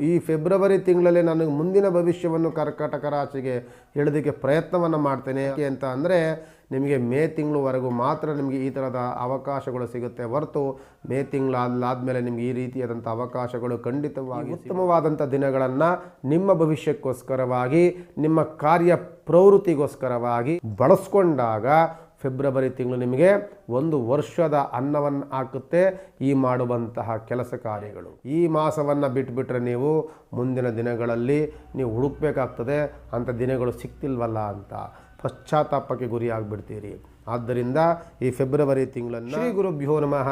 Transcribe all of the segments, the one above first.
ಈ ಫೆಬ್ರವರಿ ತಿಂಗಳಲ್ಲಿ ನನಗೆ ಮುಂದಿನ ಭವಿಷ್ಯವನ್ನು ಕರ್ಕಾಟಕ ರಾಶಿಗೆ ಹೇಳೋದಕ್ಕೆ ಪ್ರಯತ್ನವನ್ನು ಮಾಡ್ತೇನೆ. ಅಂತ ಅಂದರೆ ನಿಮಗೆ ಮೇ ತಿಂಗಳವರೆಗೂ ಮಾತ್ರ ನಿಮಗೆ ಈ ಥರದ ಅವಕಾಶಗಳು ಸಿಗುತ್ತೆ ಹೊರತು ಮೇ ತಿಂಗಳಾದಮೇಲೆ ನಿಮಗೆ ಈ ರೀತಿಯಾದಂಥ ಅವಕಾಶಗಳು ಖಂಡಿತವಾಗಿ ಉತ್ತಮವಾದಂಥ ದಿನಗಳನ್ನು ನಿಮ್ಮ ಭವಿಷ್ಯಕ್ಕೋಸ್ಕರವಾಗಿ ನಿಮ್ಮ ಕಾರ್ಯ ಪ್ರವೃತ್ತಿಗೋಸ್ಕರವಾಗಿ ಬಳಸ್ಕೊಂಡಾಗ ಫೆಬ್ರವರಿ ತಿಂಗಳು ನಿಮಗೆ ಒಂದು ವರ್ಷದ ಅನ್ನವನ್ನು ಹಾಕುತ್ತೆ ಈ ಮಾಡುವಂತಹ ಕೆಲಸ ಕಾರ್ಯಗಳು. ಈ ಮಾಸವನ್ನು ಬಿಟ್ಟುಬಿಟ್ರೆ ನೀವು ಮುಂದಿನ ದಿನಗಳಲ್ಲಿ ನೀವು ಹುಡುಕ್ಬೇಕಾಗ್ತದೆ ಅಂಥ ದಿನಗಳು ಸಿಕ್ತಿಲ್ವಲ್ಲ ಅಂತ ಪಶ್ಚಾತ್ತಾಪಕ್ಕೆ ಗುರಿಯಾಗಿಬಿಡ್ತೀರಿ. ಆದ್ದರಿಂದ ಈ ಫೆಬ್ರವರಿ ತಿಂಗಳನ್ನು ಶ್ರೀ ಗುರುಭ್ಯೋ ನಮಃ.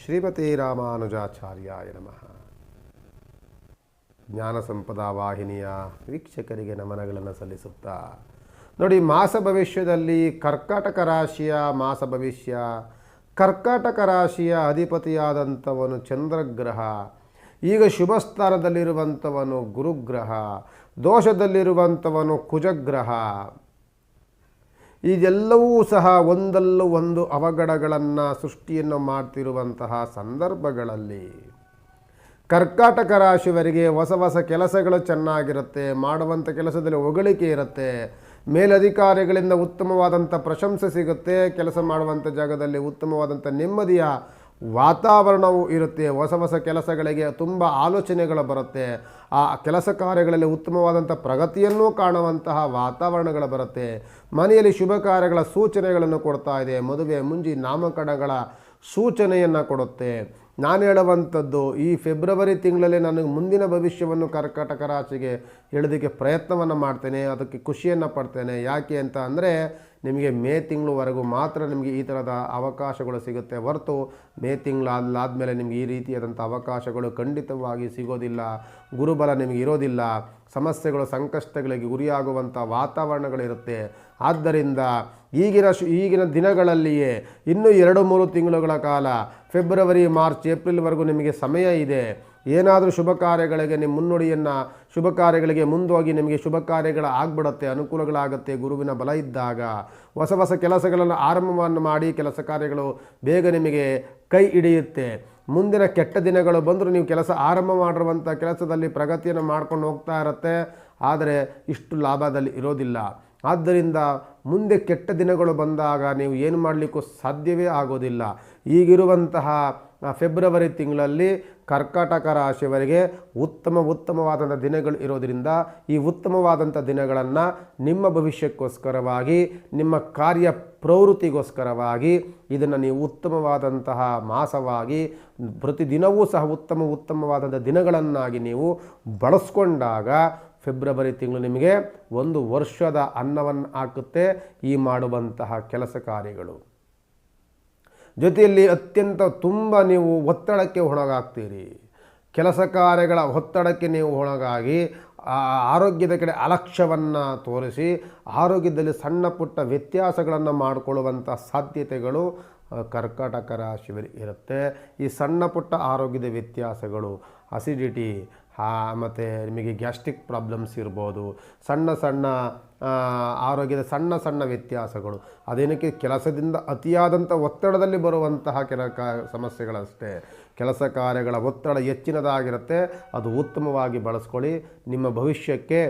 ಶ್ರೀಮತಿ ರಾಮಾನುಜಾಚಾರ್ಯಾಯ ನಮಃ. ಜ್ಞಾನ ಸಂಪದ ವಾಹಿನಿಯ ವೀಕ್ಷಕರಿಗೆ ನಮನಗಳನ್ನು ಸಲ್ಲಿಸುತ್ತಾ ನೋಡಿ, ಮಾಸ ಭವಿಷ್ಯದಲ್ಲಿ ಕರ್ಕಾಟಕ ರಾಶಿಯ ಮಾಸ ಭವಿಷ್ಯ. ಕರ್ಕಾಟಕ ರಾಶಿಯ ಅಧಿಪತಿಯಾದಂಥವನು ಚಂದ್ರಗ್ರಹ. ಈಗ ಶುಭ ಸ್ಥಾನದಲ್ಲಿರುವಂಥವನು ಗುರುಗ್ರಹ. ದೋಷದಲ್ಲಿರುವಂಥವನು ಕುಜಗ್ರಹ. ಇದೆಲ್ಲವೂ ಸಹ ಒಂದಲ್ಲೂ ಒಂದು ಅವಘಡಗಳನ್ನು, ಸೃಷ್ಟಿಯನ್ನು ಮಾಡ್ತಿರುವಂತಹ ಸಂದರ್ಭಗಳಲ್ಲಿ. ಕರ್ಕಾಟಕ ರಾಶಿಯವರಿಗೆ ಹೊಸ ಹೊಸ ಕೆಲಸಗಳು ಚೆನ್ನಾಗಿರುತ್ತೆ, ಮಾಡುವಂಥ ಕೆಲಸದಲ್ಲಿ ಹೊಗಳಿಕೆ ಇರುತ್ತೆ. ಮೇಲಧಿಕಾರಿಗಳಿಂದ ಉತ್ತಮವಾದಂಥ ಪ್ರಶಂಸೆ ಸಿಗುತ್ತೆ, ಕೆಲಸ ಮಾಡುವಂಥ ಜಾಗದಲ್ಲಿ ಉತ್ತಮವಾದಂಥ ನೆಮ್ಮದಿಯ ವಾತಾವರಣವು ಇರುತ್ತೆ. ಹೊಸ ಹೊಸ ಕೆಲಸಗಳಿಗೆ ತುಂಬ ಆಲೋಚನೆಗಳು ಬರುತ್ತೆ. ಆ ಕೆಲಸ ಕಾರ್ಯಗಳಲ್ಲಿ ಉತ್ತಮವಾದಂಥ ಪ್ರಗತಿಯನ್ನು ಕಾಣುವಂತಹ ವಾತಾವರಣಗಳು ಬರುತ್ತೆ. ಮನೆಯಲ್ಲಿ ಶುಭ ಕಾರ್ಯಗಳ ಸೂಚನೆಗಳನ್ನು ಕೊಡ್ತಾ ಇದೆ. ಮದುವೆ, ಮುಂಜಿ, ನಾಮಕರಣಗಳ ಸೂಚನೆಯನ್ನು ಕೊಡುತ್ತೆ. ನಾನು ಹೇಳುವಂಥದ್ದು, ಈ ಫೆಬ್ರವರಿ ತಿಂಗಳಲ್ಲಿ ನನಗೆ ಮುಂದಿನ ಭವಿಷ್ಯವನ್ನು ಕರ್ಕಾಟಕ ರಾಶಿಗೆ ಹೇಳೋದಕ್ಕೆ ಪ್ರಯತ್ನವನ್ನು ಮಾಡ್ತೇನೆ, ಅದಕ್ಕೆ ಖುಷಿಯನ್ನು ಪಡ್ತೇನೆ. ಯಾಕೆ ಅಂತ ಅಂದರೆ, ನಿಮಗೆ ಮೇ ತಿಂಗಳವರೆಗೂ ಮಾತ್ರ ನಿಮಗೆ ಈ ಥರದ ಅವಕಾಶಗಳು ಸಿಗುತ್ತೆ ಹೊರತು, ಮೇ ತಿಂಗಳಾದ್ಮೇಲೆ ನಿಮಗೆ ಈ ರೀತಿಯಾದಂಥ ಅವಕಾಶಗಳು ಖಂಡಿತವಾಗಿ ಸಿಗೋದಿಲ್ಲ, ಗುರುಬಲ ನಿಮಗೆ ಇರೋದಿಲ್ಲ, ಸಮಸ್ಯೆಗಳು, ಸಂಕಷ್ಟಗಳಿಗೆ ಗುರಿಯಾಗುವಂಥ ವಾತಾವರಣಗಳಿರುತ್ತೆ. ಆದ್ದರಿಂದ ಈಗಿನ ಶು, ಈಗಿನ ದಿನಗಳಲ್ಲಿಯೇ, ಇನ್ನೂ ಎರಡು ಮೂರು ತಿಂಗಳುಗಳ ಕಾಲ ಫೆಬ್ರವರಿ, ಮಾರ್ಚ್ ಏಪ್ರಿಲ್ವರೆಗೂ ನಿಮಗೆ ಸಮಯ ಇದೆ. ಏನಾದರೂ ಶುಭ ಕಾರ್ಯಗಳಿಗೆ ನಿಮ್ಮ ಮುನ್ನುಡಿಯನ್ನು, ಶುಭ ಕಾರ್ಯಗಳಿಗೆ ಮುಂದೋಗಿ ನಿಮಗೆ ಶುಭ ಕಾರ್ಯಗಳು ಆಗ್ಬಿಡತ್ತೆ, ಅನುಕೂಲಗಳಾಗುತ್ತೆ, ಗುರುವಿನ ಬಲ ಇದ್ದಾಗ. ಹೊಸ ಹೊಸ ಕೆಲಸಗಳನ್ನು ಆರಂಭವನ್ನು ಮಾಡಿ, ಕೆಲಸ ಕಾರ್ಯಗಳು ಬೇಗ ನಿಮಗೆ ಕೈ ಹಿಡಿಯುತ್ತೆ. ಮುಂದಿನ ಕೆಟ್ಟ ದಿನಗಳು ಬಂದರೂ ನೀವು ಕೆಲಸ ಆರಂಭ ಮಾಡಿರುವಂಥ ಕೆಲಸದಲ್ಲಿ ಪ್ರಗತಿಯನ್ನು ಮಾಡ್ಕೊಂಡು ಹೋಗ್ತಾ ಇರುತ್ತೆ. ಆದರೆ ಇಷ್ಟು ಲಾಭದಲ್ಲಿ ಇರೋದಿಲ್ಲ. ಆದ್ದರಿಂದ ಮುಂದೆ ಕೆಟ್ಟ ದಿನಗಳು ಬಂದಾಗ ನೀವು ಏನು ಮಾಡಲಿಕ್ಕೂ ಸಾಧ್ಯವೇ ಆಗೋದಿಲ್ಲ. ಈಗಿರುವಂತಹ ಫೆಬ್ರವರಿ ತಿಂಗಳಲ್ಲಿ ಕರ್ಕಾಟಕ ರಾಶಿಯವರಿಗೆ ಉತ್ತಮ, ಉತ್ತಮವಾದಂಥ ದಿನಗಳು ಇರೋದರಿಂದ ಈ ಉತ್ತಮವಾದಂಥ ದಿನಗಳನ್ನು ನಿಮ್ಮ ಭವಿಷ್ಯಕ್ಕೋಸ್ಕರವಾಗಿ, ನಿಮ್ಮ ಕಾರ್ಯ ಪ್ರವೃತ್ತಿಗೋಸ್ಕರವಾಗಿ, ಇದನ್ನು ನೀವು ಉತ್ತಮವಾದಂತಹ ಮಾಸವಾಗಿ, ಪ್ರತಿದಿನವೂ ಸಹ ಉತ್ತಮ, ಉತ್ತಮವಾದಂಥ ದಿನಗಳನ್ನಾಗಿ ನೀವು ಬಳಸ್ಕೊಂಡಾಗ ಫೆಬ್ರವರಿ ತಿಂಗಳು ನಿಮಗೆ ಒಂದು ವರ್ಷದ ಅನ್ನವನ್ನು ಹಾಕುತ್ತೆ ಈ ಮಾಡುವಂತಹ ಕೆಲಸ ಕಾರ್ಯಗಳು. ಜೊತೆಯಲ್ಲಿ ಅತ್ಯಂತ ತುಂಬ ನೀವು ಒತ್ತಡಕ್ಕೆ ಒಳಗಾಗ್ತೀರಿ. ಕೆಲಸ ಕಾರ್ಯಗಳ ಒತ್ತಡಕ್ಕೆ ನೀವು ಒಳಗಾಗಿ ಆ ಆರೋಗ್ಯದ ಕಡೆ ಅಲಕ್ಷ್ಯವನ್ನು ತೋರಿಸಿ, ಆರೋಗ್ಯದಲ್ಲಿ ಸಣ್ಣ ಪುಟ್ಟ ವ್ಯತ್ಯಾಸಗಳನ್ನು ಮಾಡಿಕೊಳ್ಳುವಂಥ ಸಾಧ್ಯತೆಗಳು ಕರ್ಕಾಟಕ ರಾಶಿಯಲ್ಲಿ ಇರುತ್ತೆ. ಈ ಸಣ್ಣ ಪುಟ್ಟ ಆರೋಗ್ಯದ ವ್ಯತ್ಯಾಸಗಳು ಅಸಿಡಿಟಿ ಮತ್ತು ನಿಮಗೆ ಗ್ಯಾಸ್ಟ್ರಿಕ್ ಪ್ರಾಬ್ಲಮ್ಸ್ ಇರ್ಬೋದು, ಸಣ್ಣ ಸಣ್ಣ ಆರೋಗ್ಯದ ಸಣ್ಣ ಸಣ್ಣ ವ್ಯತ್ಯಾಸಗಳು, ಅದೇನಕ್ಕೆ ಕೆಲಸದಿಂದ ಅತಿಯಾದಂಥ ಒತ್ತಡದಲ್ಲಿ ಬರುವಂತಹ ಕೆಲ ಕಾ, ಸಮಸ್ಯೆಗಳಷ್ಟೇ. ಕೆಲಸ ಕಾರ್ಯಗಳ ಒತ್ತಡ ಹೆಚ್ಚಿನದಾಗಿರುತ್ತೆ, ಅದು ಉತ್ತಮವಾಗಿ ಬಳಸ್ಕೊಳ್ಳಿ. ನಿಮ್ಮ ಭವಿಷ್ಯಕ್ಕೆ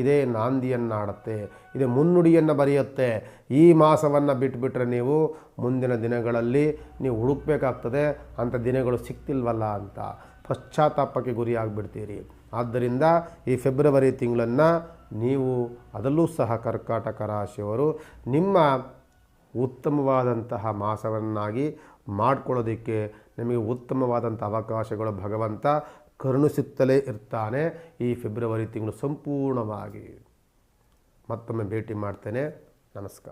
ಇದೇ ನಾಂದಿಯನ್ನಾಡುತ್ತೆ, ಇದೇ ಮುನ್ನುಡಿಯನ್ನು ಬರೆಯುತ್ತೆ. ಈ ಮಾಸವನ್ನು ಬಿಟ್ಬಿಟ್ರೆ ನೀವು ಮುಂದಿನ ದಿನಗಳಲ್ಲಿ ನೀವು ಹುಡುಕ್ಬೇಕಾಗ್ತದೆ, ಅಂಥ ದಿನಗಳು ಸಿಕ್ತಿಲ್ವಲ್ಲ ಅಂತ. ಪಶ್ಚಾತ್ತಾಪಕ್ಕೆ ಗುರಿಯಾಗಿಬಿಡ್ತೀರಿ. ಆದ್ದರಿಂದ ಈ ಫೆಬ್ರವರಿ ತಿಂಗಳನ್ನು ನೀವು ಅದರಲ್ಲೂ ಸಹ ಕರ್ಕಾಟಕ ರಾಶಿಯವರು ನಿಮ್ಮ ಉತ್ತಮವಾದಂತಹ ಮಾಸವನ್ನಾಗಿ ಮಾಡಿಕೊಳ್ಳೋದಕ್ಕೆ ನಿಮಗೆ ಉತ್ತಮವಾದಂಥ ಅವಕಾಶಗಳು ಭಗವಂತ ಕರುಣಿಸುತ್ತಲೇ ಇರ್ತಾನೆ ಈ ಫೆಬ್ರವರಿ ತಿಂಗಳು ಸಂಪೂರ್ಣವಾಗಿ. ಮತ್ತೊಮ್ಮೆ ಭೇಟಿ ಮಾಡ್ತೇನೆ. ನಮಸ್ಕಾರ.